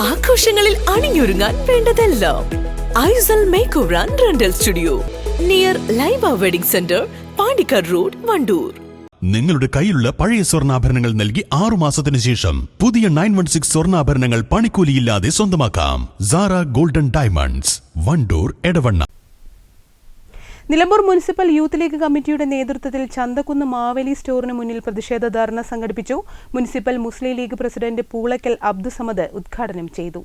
ആഘോഷങ്ങളിൽ അണിഞ്ഞൊരുങ്ങാൻ വേണ്ടതെല്ലാം. Aisal makeover rental studio. Near Laiba wedding centre Pandikkad road Wandoor. നിങ്ങളുടെ കയ്യിലുള്ള പഴയ സ്വർണാഭരണങ്ങൾ നൽകി ആറു മാസത്തിന് ശേഷം പുതിയ നയൻ വൺ സിക്സ് സ്വർണാഭരണങ്ങൾ പണിക്കൂലിയില്ലാതെ സ്വന്തമാക്കാം. Sara Golden Diamonds Wandoor Edavanna. Nilambur municipal Youth League കമ്മിറ്റിയുടെ നേതൃത്വത്തിൽ ചന്തക്കുന്ന് മാവേലി സ്റ്റോറിന് മുന്നിൽ പ്രതിഷേധ ധർണ സംഘടിപ്പിച്ചു. മുനിസിപ്പൽ മുസ്ലിം ലീഗ് പ്രസിഡന്റ് പൂളക്കൽ അബ്ദുസമദ് ഉദ്ഘാടനം ചെയ്തു.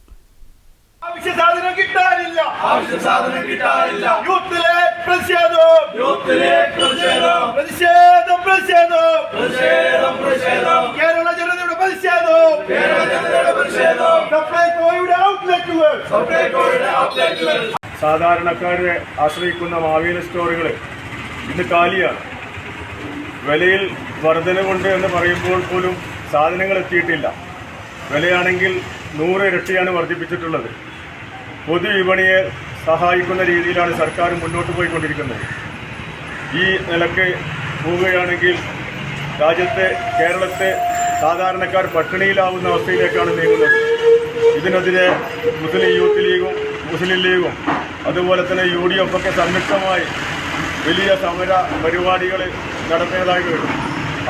ആവശ്യ സാധനം കിട്ടാനില്ല. ആവശ്യ സാധനം കിട്ടാനില്ല. യൂത്തിലെ പ്രതിഷേധം. യൂത്തിലെ പ്രതിഷേധം. പ്രതിഷേധം പ്രതിഷേധം. പ്രതിഷേധം പ്രതിഷേധം. കേരള ജനതയുടെ പ്രതിഷേധം. കേരള ജനതയുടെ പ്രതിഷേധം. സപ്ലൈകോയുടെ ഔട്ട്ലെറ്റുകൾ. സപ്ലൈകോയുടെ ഔട്ട്ലെറ്റുകൾ. സാധാരണക്കാരെ ആശ്രയിക്കുന്ന മാവേല സ്റ്റോറുകൾ ഇന്ന് കാലിയാണ്. വിലയിൽ വർധനവുണ്ട് എന്ന് പറയുമ്പോൾ പോലും സാധനങ്ങൾ എത്തിയിട്ടില്ല. വിലയാണെങ്കിൽ നൂറ് ഇരട്ടിയാണ് വർദ്ധിപ്പിച്ചിട്ടുള്ളത്. പൊതുവിപണിയെ സഹായിക്കുന്ന രീതിയിലാണ് സർക്കാർ മുന്നോട്ട് പോയിക്കൊണ്ടിരിക്കുന്നത്. ഈ നിലയ്ക്ക് പോവുകയാണെങ്കിൽ രാജ്യത്തെ കേരളത്തെ സാധാരണക്കാർ പട്ടിണിയിലാവുന്ന അവസ്ഥയിലേക്കാണ് നീങ്ങുന്നത്. ഇതിനെതിരെ മുസ്ലിം യൂത്ത് ലീഗും മുസ്ലിം ലീഗും അതുപോലെ തന്നെ യു ഡി എഫ് ഒക്കെ സംയുക്തമായി വലിയ സമര പരിപാടികൾ നടത്തിയതായി വരും.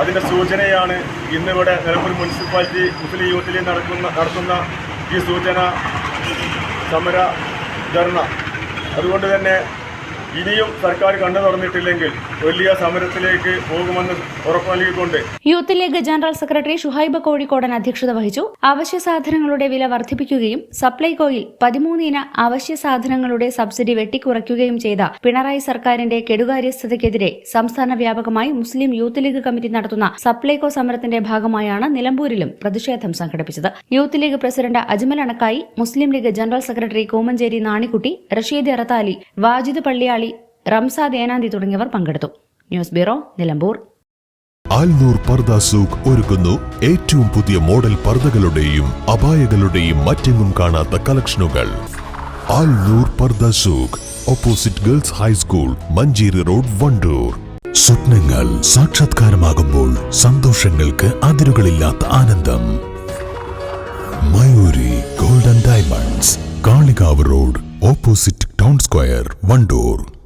അതിന്റെ സൂചനയാണ് ഇന്നിവിടെ നിലമ്പൂർ മുനിസിപ്പാലിറ്റി മുസ്ലിം യൂത്ത് ലീഗ് നടക്കുന്ന നടത്തുന്ന ഈ സൂചന സമര ധർണ. അതുകൊണ്ട് തന്നെ ഇനിയും സർക്കാർ കണ്ടു തുറന്നിട്ടില്ലെങ്കിൽ വലിയ സമരത്തിലേക്ക് പോകുമെന്ന് ഉറപ്പു നൽകിക്കൊണ്ട് youth league general secretary Shuhaib Kozhikodan അധ്യക്ഷത വഹിച്ചു. അവശ്യ സാധനങ്ങളുടെ വില വർദ്ധിപ്പിക്കുകയും സപ്ലൈകോയിൽ പതിമൂന്ന് ഇന അവശ്യ സാധനങ്ങളുടെ സബ്സിഡി വെട്ടിക്കുറയ്ക്കുകയും ചെയ്ത പിണറായി സർക്കാരിന്റെ കെടുകാര്യസ്ഥതയ്ക്കെതിരെ സംസ്ഥാന വ്യാപകമായി മുസ്ലിം യൂത്ത് ലീഗ് കമ്മിറ്റി നടത്തുന്ന സപ്ലൈകോ സമരത്തിന്റെ ഭാഗമായാണ് നിലമ്പൂരിലും പ്രതിഷേധം സംഘടിപ്പിച്ചത്. Youth league president Ajmal Anakkayi Muslim League general secretary Komancheri Nanikutty Rasheed Erathali Wajid Palliyali Ramsad Denanthi തുടങ്ങിയവർ പങ്കെടുത്തു. News bureau Nilambur. Alnoor പർദ Souq ഒരുക്കുന്നു. ഏറ്റവും പുതിയ മോഡൽ പർദകളുടെയും അപായകളുടെയും മറ്റെങ്ങും കാണാത്ത കളക്ഷനുകൾ. Alnoor purdah souq opposite girls high school Manjeri road Wandoor. സ്വപ്നങ്ങൾ സാക്ഷാത്കാരമാകുമ്പോൾ സന്തോഷങ്ങൾക്ക് അതിരുകളില്ലാത്ത ആനന്ദം. Mayuri golden diamonds Kalikavu road opposite town square Wandoor.